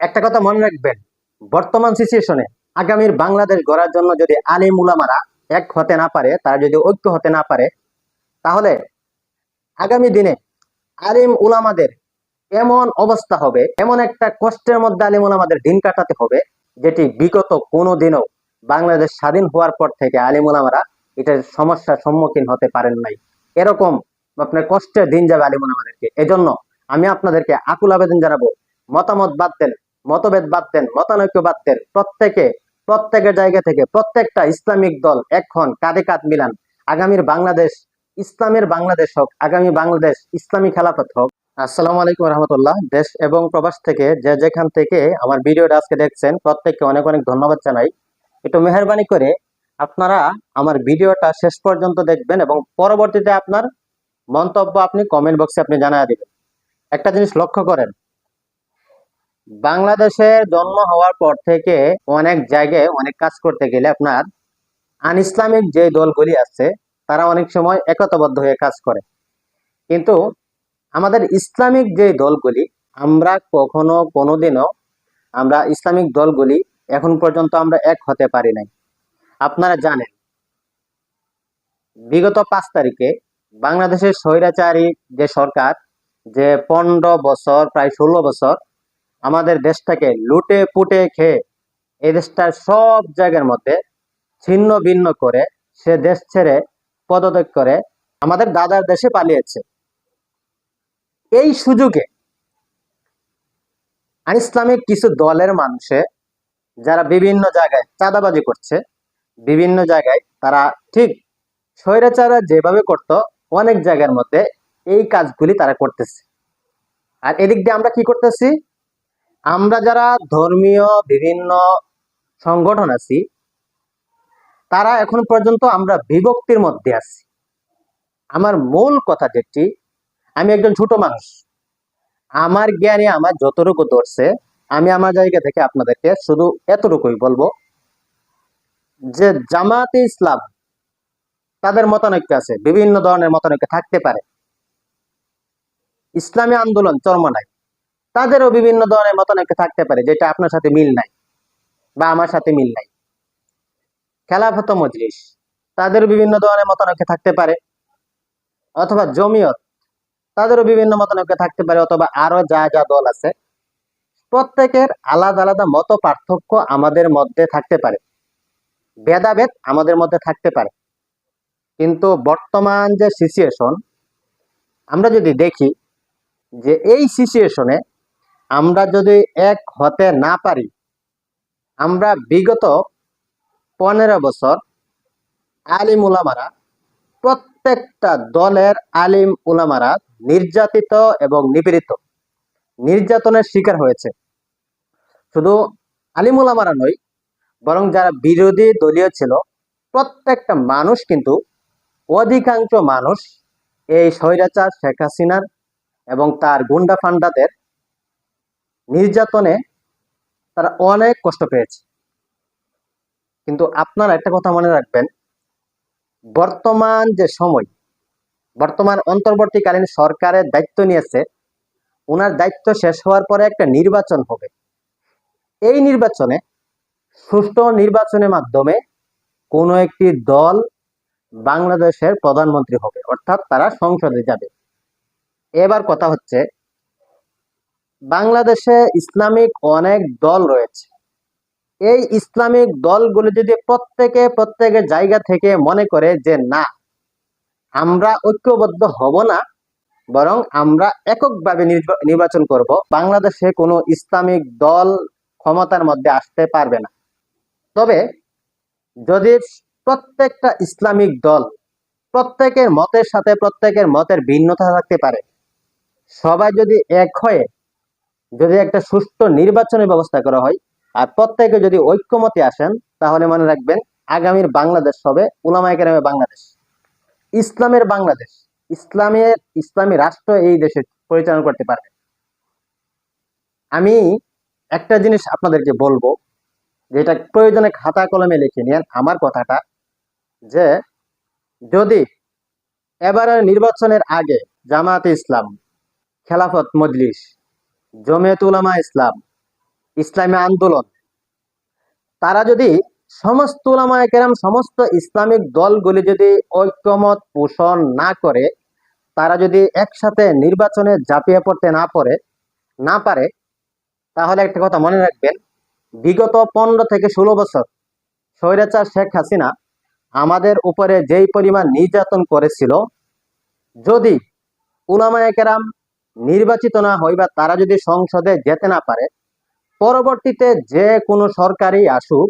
একটা কথা মনে রাখবেন, বর্তমান সিচুয়েশনে আগামীর বাংলাদেশ গড়ার জন্য যদি আলিম উলামারা এক হতে না পারে, তারা যদি ঐক্য হতে না পারে, তাহলে আগামী দিনে আলিম উলামাদের এমন অবস্থা হবে, এমন একটা কষ্টের মধ্যে আলিম উলামাদের দিন কাটাতে হবে, যেটি বিগত কোনো দিনও বাংলাদেশ স্বাধীন হওয়ার পর থেকে আলিম উলামারা এটার সমস্যার সম্মুখীন হতে পারেন নাই। এরকম আপনার কষ্টের দিন যাবে আলিম উলামাদেরকে। এজন্য আমি আপনাদেরকে আকুল আবেদন জানাব, মতামত বাদ দেন মতভেদ বাদ দেন, মতানৈক্য বাদ দেন। প্রত্যেকে, প্রত্যেকের জায়গা থেকে প্রত্যেকটা ইসলামিক দল এখন কাঁধে কাঁধ মিলান। আগামীর বাংলাদেশ ইসলামের বাংলাদেশ হোক, আগামী বাংলাদেশ ইসলামী খেলাফত হোক। আসসালামু আলাইকুম রহমতুল্লাহ। দেশ এবং প্রবাস থেকে যে যেখান থেকে আমার ভিডিওটা আজকে দেখছেন, প্রত্যেককে অনেক অনেক ধন্যবাদ জানাই। একটু মেহরবানি করে আপনারা আমার ভিডিওটা শেষ পর্যন্ত দেখবেন এবং পরবর্তীতে আপনার মন্তব্য আপনি কমেন্ট বক্সে আপনি জানায় দিবেন। একটা জিনিস লক্ষ্য করেন বাংলাদেশে জন্ম হওয়ার পর থেকে অনেক জায়গায় অনেক কাজ করতে গেলে আপনার আন ইসলামিক যে দলগুলি আছে, তারা অনেক সময় একতাবদ্ধ হয়ে কাজ করে। কিন্তু আমাদের ইসলামিক যে দলগুলি, আমরা কখনো কোনোদিনও আমরা ইসলামিক দলগুলি এখন পর্যন্ত আমরা এক হতে পারি নাই। আপনারা জানেন, বিগত পাঁচ তারিখে বাংলাদেশের স্বৈরাচারী যে সরকার, যে পনেরো বছর, প্রায় ষোলো বছর আমাদের দেশটাকে লুটে পুটে খেয়ে এই দেশটার সব জায়গার মধ্যে ছিন্ন ভিন্ন করে সে দেশ ছেড়ে পদত্যাগ করে আমাদের দাদার দেশে পালিয়েছে। এই সুযোগে আন ইসলামিক কিছু দলের মানুষে যারা বিভিন্ন জায়গায় চাঁদাবাজি করছে, বিভিন্ন জায়গায় তারা ঠিক স্বৈরাচারা যেভাবে করত, অনেক জায়গার মধ্যে এই কাজগুলি তারা করতেছে। আর এদিক দিয়ে আমরা কি করতেছি? আমরা যারা ধর্মীয় বিভিন্ন সংগঠন আছি, তারা এখন পর্যন্ত আমরা বিভক্তির মধ্যে আছি। আমার মূল কথা যেটি, আমি একজন ছোট মানুষ। আমার জ্ঞানে আমার যতটুকু ধরছে, আমি আমার জায়গা থেকে আপনাদেরকে শুধু এতটুকুই বলব যে জামাতে ইসলাম তাদের মতানৈক্য আছে, বিভিন্ন ধরনের মতানৈক্য থাকতে পারে। ইসলামী আন্দোলন চরমনায় তাদেরও বিভিন্ন ধরনের মতানৈক্য থাকতে পারে, যেটা আপনার সাথে মিল নাই বা আমার সাথে মিল নাই। খেলাফত মজলিস, তাদেরও বিভিন্ন ধরনের মতানৈক্য থাকতে পারে, অথবা জমিয়ত, তাদেরও বিভিন্ন মতানৈক্য থাকতে পারে, অথবা আরও যা যা দল আছে, প্রত্যেকের আলাদা আলাদা মত পার্থক্য আমাদের মধ্যে থাকতে পারে। ভেদাভেদ আমাদের মধ্যে থাকতে পারে। কিন্তু বর্তমান যে সিচুয়েশন আমরা যদি দেখি যে এই সিচুয়েশনে আমরা যদি এক হতে না পারি, আমরা বিগত পনেরো বছর আলিম উলামারা, প্রত্যেকটা দলের আলিম উলামারা নির্যাতিত এবং নিপীড়িত। নির্যাতনের শিকার হয়েছে। শুধু আলিম উলামারা নয়, বরং যারা বিরোধী দলীয় ছিল, প্রত্যেকটা মানুষ কিন্তু অধিকাংশ মানুষ এই স্বৈরাচার শেখ হাসিনার এবং তার গুন্ডা ফান্ডাদের নির্যাতনে তারা অনেক কষ্ট পেয়েছে। কিন্তু আপনারা একটা কথা মনে রাখবেন, বর্তমান যে সময়, বর্তমান অন্তর্বর্তীকালীন সরকারের দায়িত্ব নিয়েছে ওনার দায়িত্ব শেষ হওয়ার পরে একটা নির্বাচন হবে। এই নির্বাচনে, সুষ্ঠু নির্বাচনের মাধ্যমে কোনো একটি দল বাংলাদেশের প্রধানমন্ত্রী হবে, অর্থাৎ তারা সংসদে যাবে। এবার কথা হচ্ছে বাংলাদেশে ইসলামিক অনেক দল রয়েছে। এই ইসলামিক দলগুলি যদি প্রত্যেকে প্রত্যেকের জায়গা থেকে মনে করে যে, না, আমরা ঐক্যবদ্ধ হব না, বরং আমরা এককভাবে নির্বাচন করব, বাংলাদেশে কোনো ইসলামিক দল ক্ষমতার মধ্যে আসতে পারবে না। তবে যদি প্রত্যেকটা ইসলামিক দল প্রত্যেকের মতের সাথে প্রত্যেকের মতের ভিন্নতা থাকতে পারে, সবাই যদি এক হয়ে যদি একটা সুষ্ঠু নির্বাচনের ব্যবস্থা করা হয় আর প্রত্যেকে যদি ঐক্যমতে আসেন, তাহলে মনে রাখবেন আগামীর বাংলাদেশ হবে উলামায়ে কেরামের বাংলাদেশ। ইসলামের বাংলাদেশ। ইসলামের ইসলামী রাষ্ট্র এই দেশে পরিচালনা করতে পারবে। আমি একটা জিনিস আপনাদেরকে বলব, যেটা প্রয়োজনে খাতা কলমে লিখে নিন আমার কথাটা, যে যদি এবারের নির্বাচনের আগে জামাতে ইসলাম, খেলাফত, মজলিস জমিয়ত উলামা ইসলাম, ইসলামী আন্দোলন। তারা যদি সমস্ত উলামায়ে কেরাম, সমস্ত ইসলামিক দলগুলি যদি ঐক্যমত পোষণ না করে, তারা যদি একসাথে নির্বাচনে ঝাঁপিয়ে পড়তে না পারে না পারে, তাহলে একটা কথা মনে রাখবেন, বিগত পনেরো থেকে ষোলো বছর স্বৈরাচার শেখ হাসিনা আমাদের উপরে যেই পরিমাণ নির্যাতন করেছিল, যদি উলামায়ে কেরাম নির্বাচিত না হয় বা তারা যদি সংসদে যেতে না পারে, পরবর্তীতে যে কোনো সরকারই আসুক,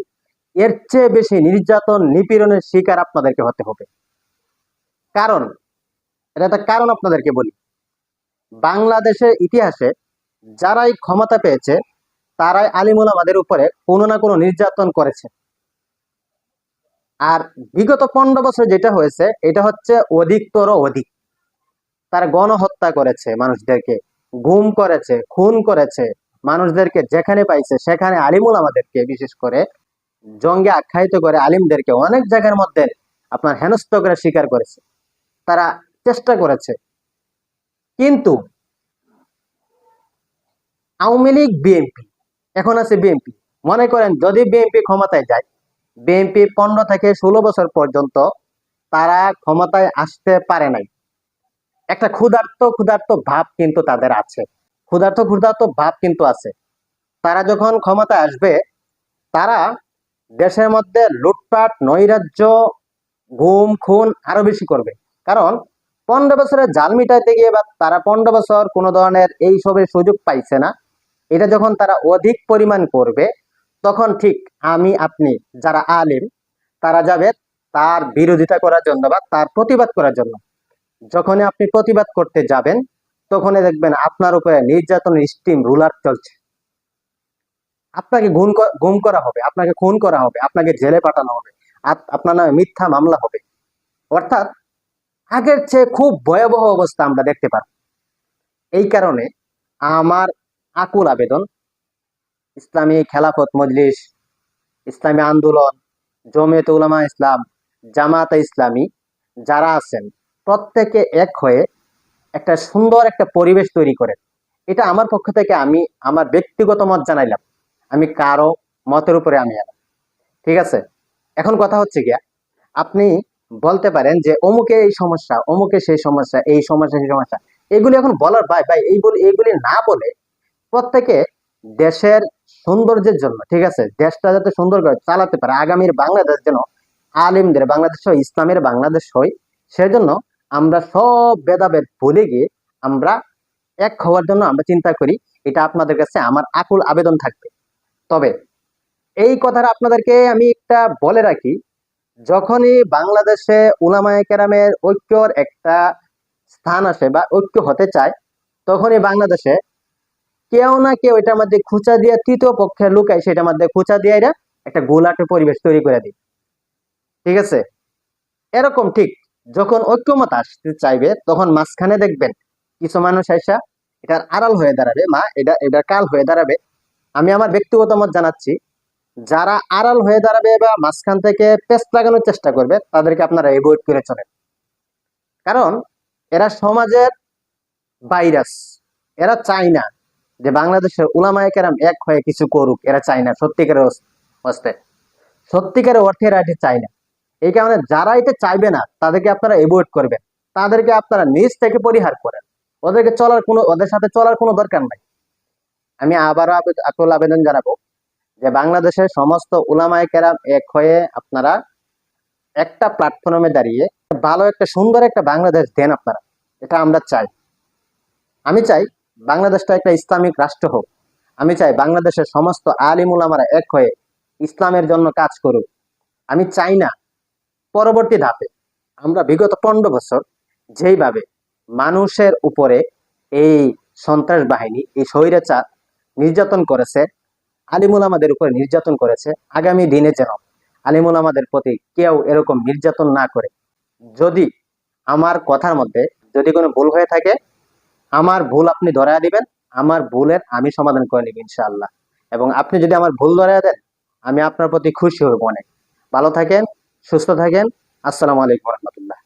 এর চেয়ে বেশি নির্যাতন, নিপীড়নের শিকার আপনাদেরকে হতে হবে। কারণ, এটা একটা কারণ আপনাদেরকে বলি। বাংলাদেশের ইতিহাসে যারাই ক্ষমতা পেয়েছে, তারাই আলিমুল আমাদের উপরে কোনো না কোনো নির্যাতন করেছে। আর বিগত পনেরো বছর যেটা হয়েছে, এটা হচ্ছে অধিকতর অধিক। তারা গণহত্যা করেছে মানুষদেরকে, গুম করেছে, খুন করেছে। মানুষদেরকে যেখানে পাইছে সেখানে আলিমুল আমাদেরকে, বিশেষ করে জঙ্গে আখ্যায়িত করে আলিমদেরকে অনেক জায়গার মধ্যে আপনার হেনস্থ করে স্বীকার করেছে। তারা চেষ্টা করেছে। কিন্তু আওয়ামী লীগ, বিএনপি, এখন আছে বিএনপি। মনে করেন যদি বিএনপি ক্ষমতায় যায়, বিএনপি পনেরো থেকে ষোলো বছর পর্যন্ত তারা ক্ষমতায় আসতে পারে নাই। একটা ক্ষুধার্ত ক্ষুধার্ত ভাব কিন্তু তাদের আছে। ক্ষুধার্ত ক্ষুধার্ত ভাব কিন্তু আছে। তারা যখন ক্ষমতায় আসবে, তারা দেশের মধ্যে লুটপাট, নৈরাজ্য গুম খুন আরও বেশি করবে। কারণ পনেরো বছরের জাল মিটাইতে গিয়ে বা তারা পনেরো বছর কোনো ধরনের এই সবের সুযোগ পাইছে না, এটা যখন তারা অধিক পরিমাণ করবে, তখন ঠিক আমি, আপনি যারা আলিম, তারা যাবে তার বিরোধিতা করার জন্য বা তার প্রতিবাদ করার জন্য। যখনই আপনি প্রতিবাদ করতে যাবেন, তখনই দেখবেন আপনার উপরে নির্যাতনের স্টিম, রুলার চলছে। আপনাকে গুম গুম করা হবে, আপনাকে খুন করা হবে, আপনাকে জেলে পাঠানো হবে আপনার নামে মিথ্যা মামলা হবে। অর্থাৎ আগের চেয়ে খুব ভয়াবহ অবস্থা আমরা দেখতে পাব এই কারণে আমার আকুল আবেদন, ইসলামী খেলাফত মজলিস, ইসলামী আন্দোলন, জমিয়ত উলামা ইসলাম জামাতে ইসলামী, যারা আছেন প্রত্যেকে এক হয়ে একটা সুন্দর একটা পরিবেশ তৈরি করেন এটা আমার পক্ষ থেকে আমি আমার ব্যক্তিগত মত জানাইলাম। আমি কারও মতের উপরে আমি এলাম ঠিক আছে? এখন কথা হচ্ছে গিয়া, আপনি বলতে পারেন যে অমুকে এই সমস্যা, অমুকে সেই সমস্যা, এই সমস্যা, সেই সমস্যা। এগুলি এখন বলার ভাই ভাই, এই বলে এইগুলি না বলে প্রত্যেকে দেশের সৌন্দর্যের জন্য, ঠিক আছে? দেশটা যাতে সুন্দর করে চালাতে পারে, আগামীর বাংলাদেশ যেন আলিমদের বাংলাদেশ হয়, ইসলামের বাংলাদেশ হয়, সেজন্য আমরা সব ভেদাভেদ ভুলে গিয়ে আমরা এক হওয়ার জন্য আমরা চিন্তা করি, এটা আপনাদের কাছে আমার আকুল আবেদন থাকবে। তবে এই কথাটা আপনাদেরকে আমি একটা বলে রাখি, যখনই বাংলাদেশে উলামায়ে কেরামের ঐক্যর একটা স্থান আসে বা ঐক্য হতে চায়, তখনই বাংলাদেশে কেউ না কেউ এটার মধ্যে খুঁচা দিয়ে তৃতীয় পক্ষে লুকায় সেটার মধ্যে খুঁচা দিয়ে এরা একটা গোলাটে পরিবেশ তৈরি করে দিই ঠিক আছে? এরকম ঠিক যখন ঐক্যমত আসতে চাইবে, তখন মাঝখানে দেখবেন কিছু মানুষ আইসা, এটার আড়াল হয়ে দাঁড়াবে, মা, এটা এটা কাল হয়ে দাঁড়াবে। আমি আমার ব্যক্তিগত মত জানাচ্ছি, যারা আড়াল হয়ে দাঁড়াবে বা মাঝখান থেকে পেস্ট লাগানোর চেষ্টা করবে, তাদেরকে আপনারা এভয়েড করে চলেন। কারণ এরা সমাজের ভাইরাস, এরা চায় না যে বাংলাদেশের উলামায়ে কেরাম এক হয়ে কিছু করুক, এরা চায় না সত্যিকারের অস- অস্তে। সত্যিকারের অর্থে এরা এটা চায় না এই কারণে যারা এটা চাইবে না, তাদেরকে আপনারা এভয়েড করবেন। তাদেরকে আপনারা নিজ থেকে পরিহার করেন। ওদেরকে চলার কোনো, ওদের সাথে চলার কোনো দরকার নাই। আমি আবারও আবে- আকুল আবেদন জানাব যে বাংলাদেশের সমস্ত উলামায়ে কেরাম এক হয়ে আপনারা একটা প্ল্যাটফর্মে দাঁড়িয়ে ভালো একটা, সুন্দর একটা বাংলাদেশ দেন আপনারা। এটা আমরা চাই। আমি চাই বাংলাদেশটা একটা ইসলামিক রাষ্ট্র হোক। আমি চাই বাংলাদেশের সমস্ত আলিম উলামারা এক হয়ে ইসলামের জন্য কাজ করুক। আমি চাই না পরবর্তী ধাপে আমরা বিগত পনেরো বছর যেইভাবে মানুষের উপরে এই সন্ত্রাস বাহিনী, এই স্বৈরাচার নির্যাতন করেছে, আলিমুল আমাদের উপরে নির্যাতন করেছে, আগামী দিনে যেন আলিমুল আমাদের প্রতি কেউ এরকম নির্যাতন না করে। যদি আমার কথার মধ্যে যদি কোনো ভুল হয়ে থাকে, আমার ভুল আপনি ধরায় দিবেন, আমার ভুলের আমি সমাধান করে নিব ইনশাআল্লাহ। এবং আপনি যদি আমার ভুল ধরায় দেন, আমি আপনার প্রতি খুশি হব অনেক। ভালো থাকেন সুস্থ থাকেন। আসসালামু আলাইকুম রহমতুল্লাহ।